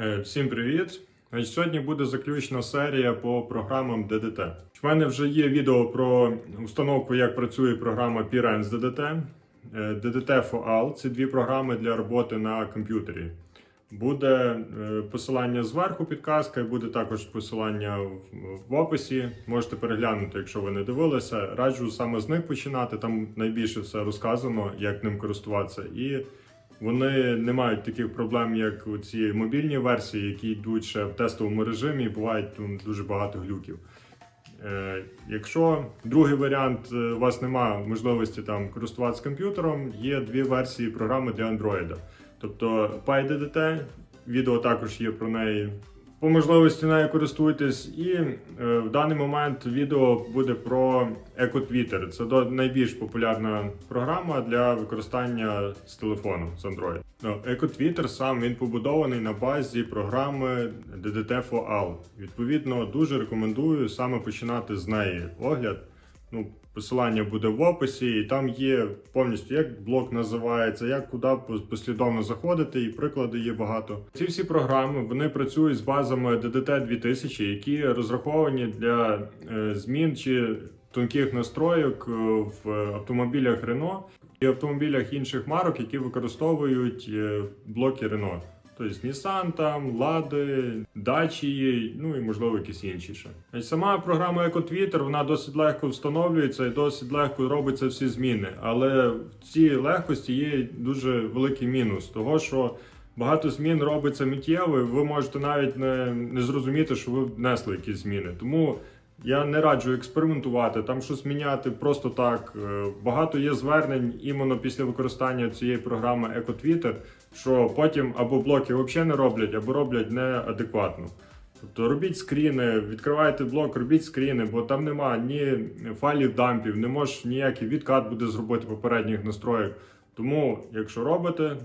Е, Всім привіт! Значить, Сьогодні буде заключна серія по програмам DDT. У мене вже є відео про установку, як працює програма Pirens DDT. Е, DDT for All це дві програми для роботи на комп'ютері. Буде е, посилання зверху, підказка, і буде також посилання в описі. Можете переглянути, якщо ви не дивилися. Раджу саме з них починати. Там найбільше все розказано, як ним користуватися. І вони не мають таких проблем, як у ці мобільні версії, які йдуть ще в тестовому режимі, і бувають там дуже багато глюків. Е, якщо другий варіант е, у вас немає можливості там користуватися комп'ютером, є дві версії програми для Android. Тобто PyDDT, відео також є про неї. По можливості нею користуйтесь, і е, в даний момент відео буде про EcoTwitter. Це найбільш популярна програма для використання з телефону з Android. Ну, EcoTwitter сам він побудований на базі програми DDT for All. Відповідно, дуже рекомендую саме починати з неї огляд. Ну, посилання буде в описі, і там є повністю як блок називається, як куди пос- послідовно заходити, і приклади є багато. Ці всі програми вони працюють з базами DDT 2000, які розраховані для е, змін чи тонких настройок е, в автомобілях Renault і автомобілях інших марок, які використовують е, блоки Renault. Тобто Nissan, там, Лади, Dacia, ну і можливо якісь інші ще. Сама програма EcoTwitter, вона досить легко встановлюється і досить легко робиться всі зміни. Але в цій легкості є дуже великий мінус, того що багато змін робиться миттєво, і ви можете навіть не, не зрозуміти, що ви внесли якісь зміни. Тому я не раджу експериментувати, там щось міняти просто так. Е, Багато є звернень іменно після використання цієї програми EcoTwitter, що потім або блоки взагалі не роблять, або роблять неадекватно. Тобто робіть скріни, відкривайте блок, робіть скріни, бо там нема ні файлів дампів, не можеш ніякий відкат буде зробити попередніх настроїв. Тому, якщо робите,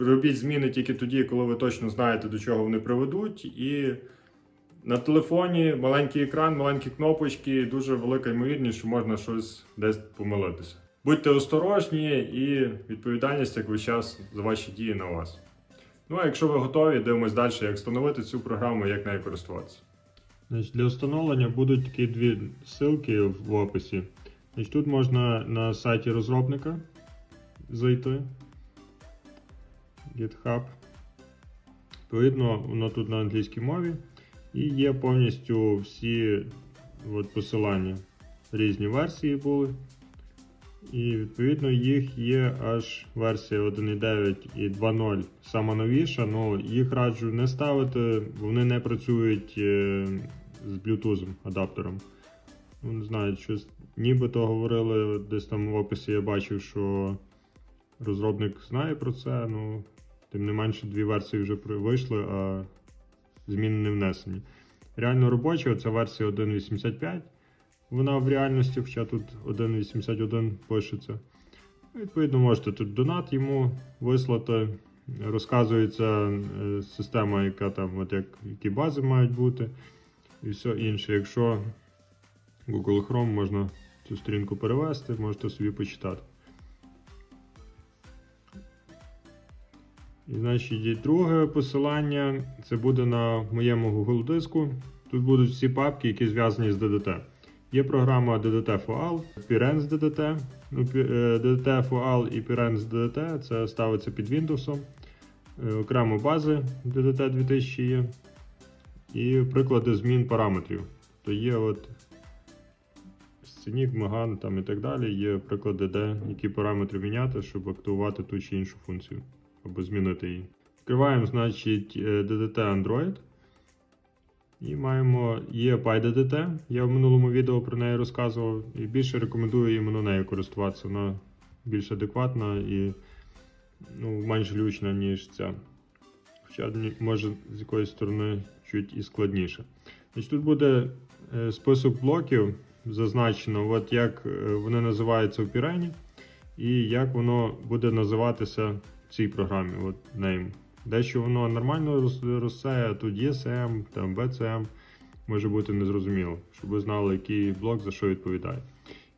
робіть зміни тільки тоді, коли ви точно знаєте, до чого вони приведуть. І на телефоні маленький екран, маленькі кнопочки, дуже велика ймовірність, що можна щось десь помилитися. Будьте осторожні і відповідальність як весь час за ваші дії на вас. Ну а якщо ви готові, дивимось далі, як встановити цю програму і як нею користуватися. Значить, для встановлення будуть такі дві ссылки в описі. Значить, тут можна на сайті розробника зайти. GitHub. Відповідно, воно тут на англійській мові. І є повністю всі от, посилання. Різні версії були. І відповідно їх є аж версія 1.9 і 2.0 сама новіша. Ну їх раджу не ставити, бо вони не працюють е, з Bluetooth адаптером. Ну, не знаю, щось нібито говорили, десь там в описі я бачив, що розробник знає про це. Ну, тим не менше, дві версії вже вийшли, а зміни не внесені. Реально робоча, це версія 1.85. Вона в реальності, хоча тут 1.81 пишеться. Відповідно, можете тут донат йому вислати. Розказується е, система, яка там, от як, які бази мають бути, і все інше. Якщо Google Chrome можна цю сторінку перевести, можете собі почитати. І значить, друге посилання це буде на моєму Google диску. Тут будуть всі папки, які зв'язані з DDT. Є програма DDT for All, Pirens DDT. Е, DDT for All і Pirens DDT це ставиться під Windows. Е, Окремо бази DDT 2000 є. І приклади змін параметрів. То є от Сценік, Megane там і так далі. Є приклади, де які параметри міняти, щоб активувати ту чи іншу функцію або змінити її. Відкриваємо, значить, е, DDT Android. І маємо є PyDDT. Я в минулому відео про неї розказував. І більше рекомендую іменно нею користуватися. Вона більш адекватна і ну, менш глючна, ніж ця. Хоча може з якоїсь сторони чуть і складніше. Значить, тут буде е, список блоків зазначено, от як е, вони називаються в Пірені, і як воно буде називатися в цій програмі. От name. Дещо воно нормально роз- росте, а тут є CM, там BCM, може бути незрозуміло, щоб ви знали, який блок за що відповідає.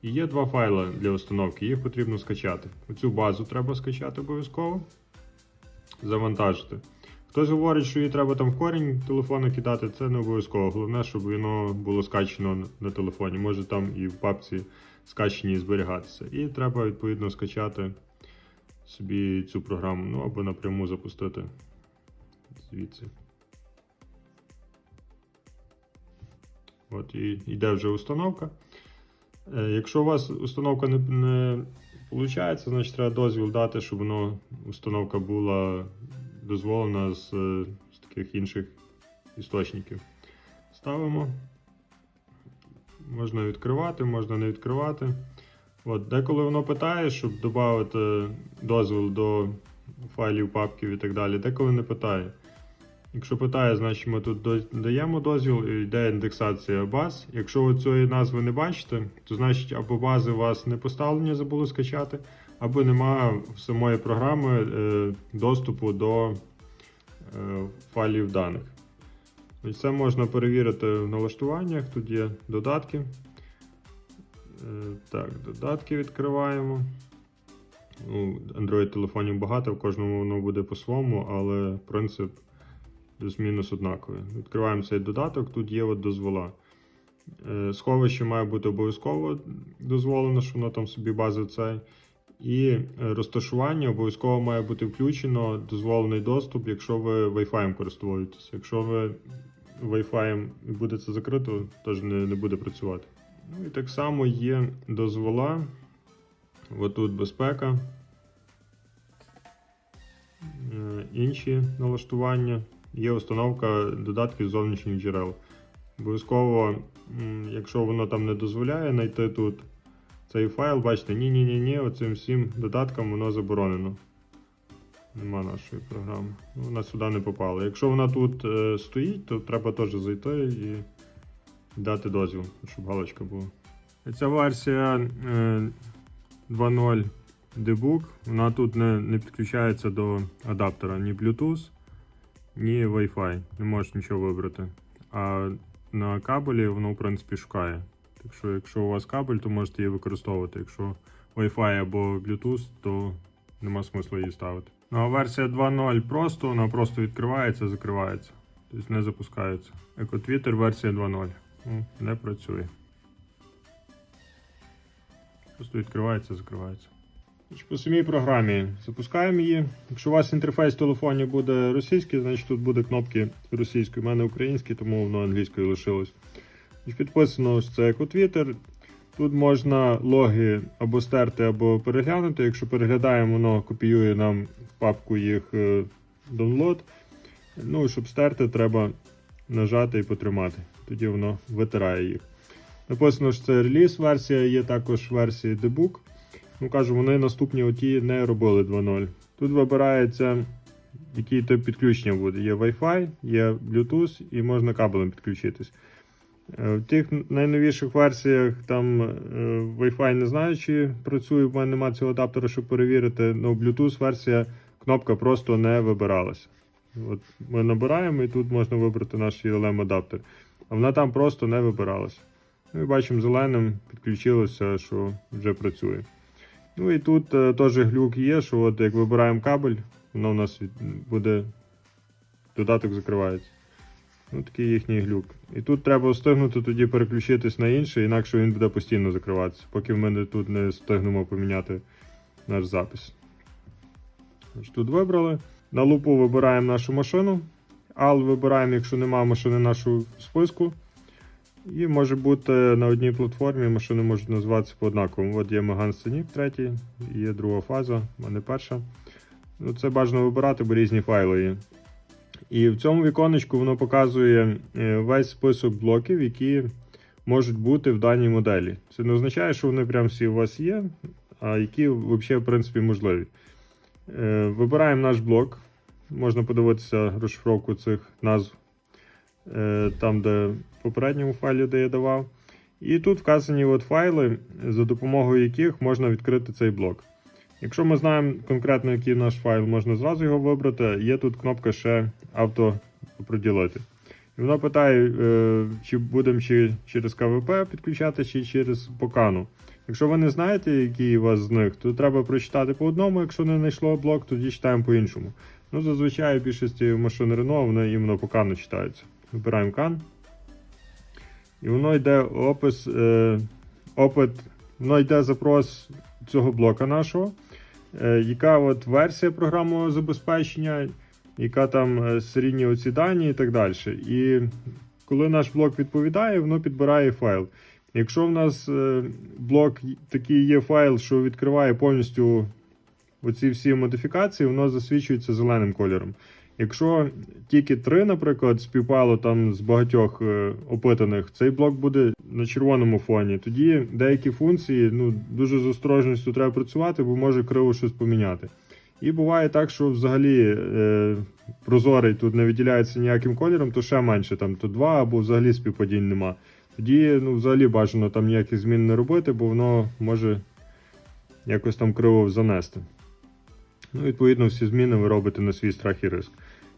І є два файли для установки, їх потрібно скачати. Оцю базу треба скачати обов'язково, завантажити. Хтось говорить, що її треба там в корінь телефону кидати, це не обов'язково. Головне, щоб воно було скачано на- телефоні. Може там і в папці скачені зберігатися. І треба відповідно скачати собі цю програму, ну або напряму запустити звідси. От і йде вже установка. Е, Якщо у вас установка не, не виходить, значить треба дозвіл дати, щоб воно, установка була дозволена з, е, з таких інших істочників. Ставимо. Можна відкривати, можна не відкривати. От, деколи воно питає, щоб додати дозвіл до файлів, папків і так далі. Деколи не питає. Якщо питає, значить ми тут даємо дозвіл і йде індексація баз. Якщо ви цієї назви не бачите, то значить або бази у вас не поставлені, забули скачати, або немає в самої програми е, доступу до е, файлів даних. Це можна перевірити в налаштуваннях. Тут є додатки. Е, Так, додатки відкриваємо. У Android телефонів багато, в кожному воно буде по-своєму, але принцип плюс-мінус однаковий. Відкриваємо цей додаток, тут є от дозвола. Е, Сховище має бути обов'язково дозволено, що воно там собі базив цей. І е, розташування обов'язково має бути включено дозволений доступ, якщо ви Wi-Fi користуєтесь. Якщо ви Wi-Fi буде це закрито, теж не, не буде працювати. Ну і так само є дозвола. Отут безпека. Е, Інші налаштування. Є установка додатків зовнішніх джерел. Обов'язково, якщо воно там не дозволяє знайти тут цей файл, бачите, ні-ні-ні, ні, оцим всім додаткам воно заборонено. Нема нашої програми. Вона сюди не попала. Якщо вона тут е, стоїть, то треба теж зайти і дати дозвіл, щоб галочка була. Ця версія е, 2.0 Debug, вона тут не, не підключається до адаптера ні Bluetooth, ні Wi-Fi. Не можеш нічого вибрати. А на кабелі воно, в принципі, шукає. Так що, якщо у вас кабель, то можете її використовувати. Якщо Wi-Fi або Bluetooth, то нема смислу її ставити. Ну а версія 2.0 просто, вона просто відкривається, закривається. Тобто не запускається. EcoTwitter версія 2.0. Не працює. Просто відкривається, закривається. Значить, По самій програмі запускаємо її. Якщо у вас інтерфейс в телефоні буде російський, значить тут буде кнопки російської. У мене українські, тому воно англійською лишилось. Значить, Підписано що це Twitter. Тут можна логи або стерти, або переглянути. Якщо переглядаємо, воно копіює нам в папку їх е, download. Ну, і щоб стерти, треба нажати і потримати. Тоді воно витирає їх. Написано, що це реліз версія, є також версії debug. Ну, кажу, вони наступні оті не робили 2.0. Тут вибирається, який тип підключення буде. Є Wi-Fi, є Bluetooth і можна кабелем підключитись. Е, В тих найновіших версіях там е, Wi-Fi не знаю, чи працює, в мене немає цього адаптера, щоб перевірити. але Bluetooth версія кнопка просто не вибиралася. От Ми набираємо і тут можна вибрати наш ELM адаптер. Вона там просто не вибиралася. Ну і бачимо, зеленим підключилося, що вже працює. Ну і тут е, теж глюк є, що от як вибираємо кабель, воно у нас буде додаток закривається. Ну, такий їхній глюк. І тут треба встигнути тоді переключитись на інший, інакше він буде постійно закриватися, поки ми не- тут не встигнемо поміняти наш запис. Тут вибрали. На лупу вибираємо нашу машину. Ал вибираємо, якщо немає машини нашу в списку. І може бути на одній платформі машини можуть називатися по однаковому. От є Megane Scenic третій, є друга фаза, в мене перша. Ну, це бажано вибирати, бо різні файли є. І в цьому віконечку воно показує е, весь список блоків, які можуть бути в даній моделі. Це не означає, що вони прям всі у вас є, а які взагалі в принципі можливі. Е, Вибираємо наш блок. Можна подивитися розшифровку цих назв е, там, де в попередньому файлі, де я давав. І тут вказані от файли, за допомогою яких можна відкрити цей блок. Якщо ми знаємо конкретно, який наш файл, можна зразу його вибрати. Є тут кнопка ще автопроділити. І вона питає, е, чи будемо чи через КВП підключати, чи через покану. Якщо ви не знаєте, який у вас з них, то треба прочитати по одному. Якщо не знайшло блок, тоді читаємо по іншому. Ну, зазвичай в більшості машин Renault вони іменно по кану читаються. Вибираємо кан. І воно йде опис, е, опит, воно йде запрос цього блока нашого. Е, яка от версія програмного забезпечення, яка там е, серійні оці дані і так далі. І коли наш блок відповідає, воно підбирає файл. Якщо в нас е, блок такий є файл, що відкриває повністю оці всі модифікації, воно засвічується зеленим кольором. Якщо тільки три, наприклад, співпало там з багатьох е, опитаних, цей блок буде на червоному фоні. Тоді деякі функції ну, дуже з осторожністю треба працювати, бо може криво щось поміняти. І буває так, що взагалі е, прозорий тут не виділяється ніяким кольором, то ще менше, там, то два або взагалі співпадінь нема. Тоді ну, взагалі бажано там ніяких змін не робити, бо воно може якось там криво занести. Ну, відповідно, всі зміни ви робите на свій страх і риск.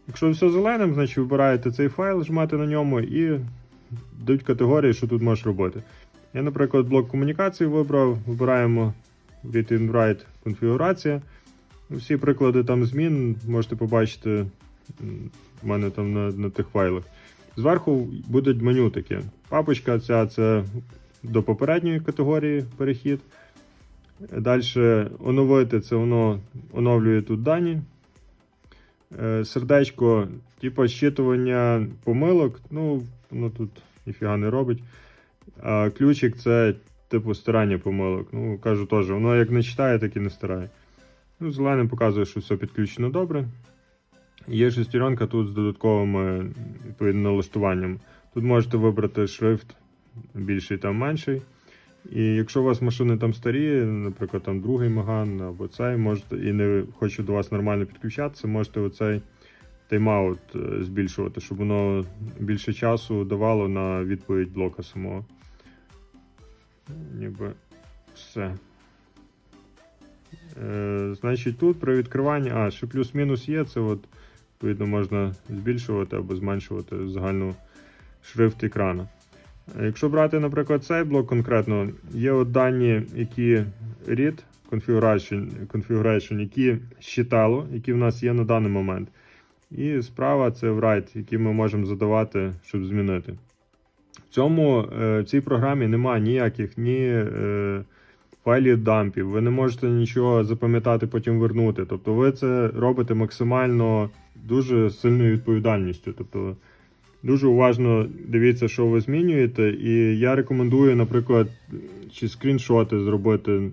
Якщо все зеленим, значить вибираєте цей файл, жмете на ньому і дають категорії, що тут можеш робити. Я, наприклад, блок комунікації вибрав, вибираємо and Write конфігурація. Всі приклади там змін можете побачити в мене там на, на тих файлах. Зверху буде меню таке. Папочка ця це до попередньої категорії перехід. Далі оновити це воно оновлює тут дані. Е, Сердечко, типу щитування помилок. Ну, воно тут ніфіга не робить. А ключик це типу стирання помилок. Ну, кажу теж, воно як не читає, так і не стирає. Ну, зеленим показує, що все підключено добре. Є шестеренка тут з додатковими відповідно налаштуваннями. Тут можете вибрати шрифт більший та менший. І якщо у вас машини там старі, наприклад, там другий Маган або цей, можете і не хоче до вас нормально підключатися, можете оцей тайм-аут е, збільшувати, щоб воно більше часу давало на відповідь блока самого. Ніби все. Е, значить, тут при відкриванні, а, ще плюс-мінус є, це от, відповідно, можна збільшувати або зменшувати загальну шрифт екрану. Якщо брати, наприклад, цей блок конкретно, є от дані, які read configuration, configuration, які щитало, які в нас є на даний момент. І справа це write, які ми можемо задавати, щоб змінити. В цьому е, в цій програмі немає ніяких ні е, файлів дампів, ви не можете нічого запам'ятати, потім вернути. Тобто ви це робите максимально дуже сильною відповідальністю. Тобто Дуже уважно дивіться, що ви змінюєте. І я рекомендую, наприклад, чи скріншоти зробити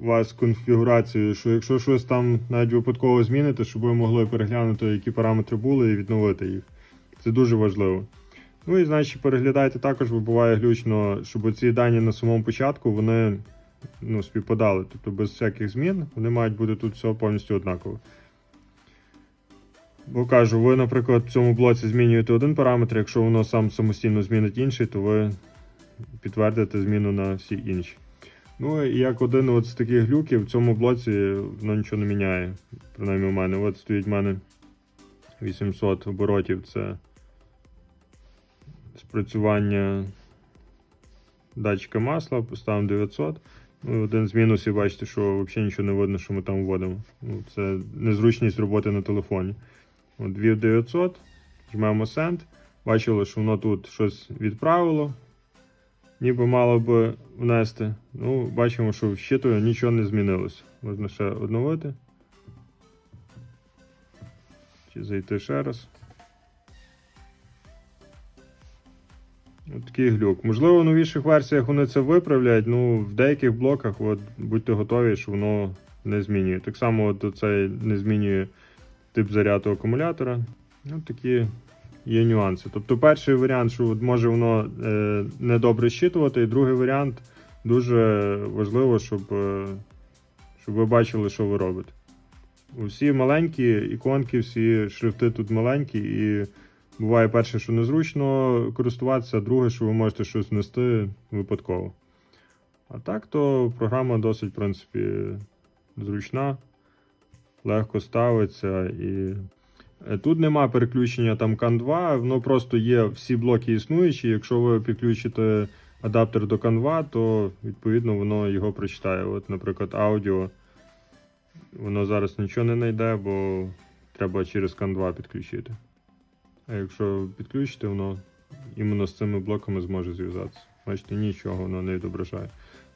у вас конфігурацію, що якщо щось там навіть випадково зміните, щоб ви могли переглянути, які параметри були, і відновити їх. Це дуже важливо. Ну і значить, переглядайте також, бо буває глючно, щоб ці дані на самому початку вони ну, співпадали. Тобто без всяких змін вони мають бути тут все повністю однаково. Бо кажу, ви, наприклад, в цьому блоці змінюєте один параметр, якщо воно сам самостійно змінить інший, то ви підтвердите зміну на всі інші. Ну і як один от з таких глюків в цьому блоці воно нічого не міняє. Принаймні у мене. От стоїть в мене 800 оборотів. Це спрацювання датчика масла, поставимо 900. Ну, один з мінусів, бачите, що взагалі нічого не видно, що ми там вводимо. Ну, це незручність роботи на телефоні. От 2900, жмемо Send. Бачили, що воно тут щось відправило. Ніби мало би внести. Ну, бачимо, що вщитує, нічого не змінилося. Можна ще одновити. Чи зайти ще раз. От такий глюк. Можливо, в новіших версіях вони це виправлять, ну в деяких блоках от, будьте готові, що воно не змінює. Так само от цей не змінює тип заряду акумулятора. Ну, такі є нюанси. Тобто, перший варіант, що може воно е, недобре щитувати, і другий варіант дуже важливо, щоб, е, щоб ви бачили, що ви робите. Усі маленькі іконки, всі шрифти тут маленькі, і буває перше, що незручно користуватися, а друге, що ви можете щось внести випадково. А так, то програма досить, в принципі, зручна легко ставиться. І Е, тут нема переключення там CAN 2, воно просто є всі блоки існуючі. Якщо ви підключите адаптер до CAN 2, то відповідно воно його прочитає. От, наприклад, аудіо. Воно зараз нічого не знайде, бо треба через CAN 2 підключити. А якщо підключити, воно іменно з цими блоками зможе зв'язатися. Бачите, нічого воно не відображає.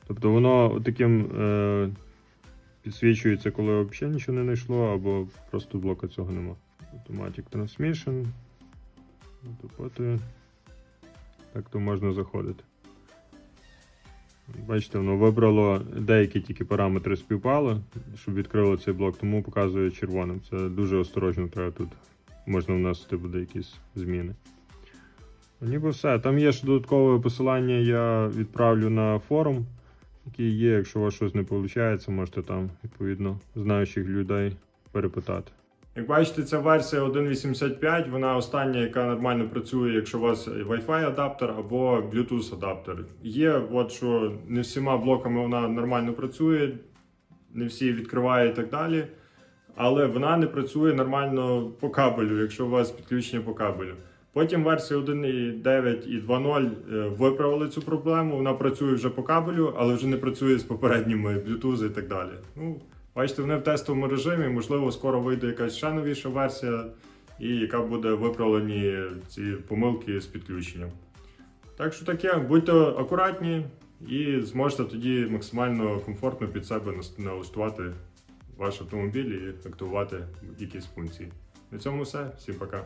Тобто воно таким е, підсвічується, коли взагалі нічого не знайшло, або просто блока цього нема. Automatic Transmission. Допотує. Так то можна заходити. Бачите, воно вибрало деякі тільки параметри співпали, щоб відкрило цей блок, тому показує червоним. Це дуже осторожно треба тут. Можна вносити буде якісь зміни. Ну, Ніби все. Там є ще додаткове посилання, я відправлю на форум, який є. Якщо у вас щось не виходить, можете там, відповідно, знаючих людей перепитати. Як бачите, ця версія 1.85, вона остання, яка нормально працює, якщо у вас Wi-Fi адаптер або Bluetooth адаптер. Є, от що не всіма блоками вона нормально працює, не всі відкриває і так далі. Але вона не працює нормально по кабелю, якщо у вас підключення по кабелю. Потім версія 1.9 і 2.0 е, виправили цю проблему. Вона працює вже по кабелю, але вже не працює з попередніми Bluetooth і так далі. Ну, бачите, вони в тестовому режимі. Можливо, скоро вийде якась ще новіша версія, і яка буде виправлені ці помилки з підключенням. Так що таке, будьте акуратні і зможете тоді максимально комфортно під себе налаштувати ваш автомобіль і активувати якісь функції. На цьому все. Всім пока.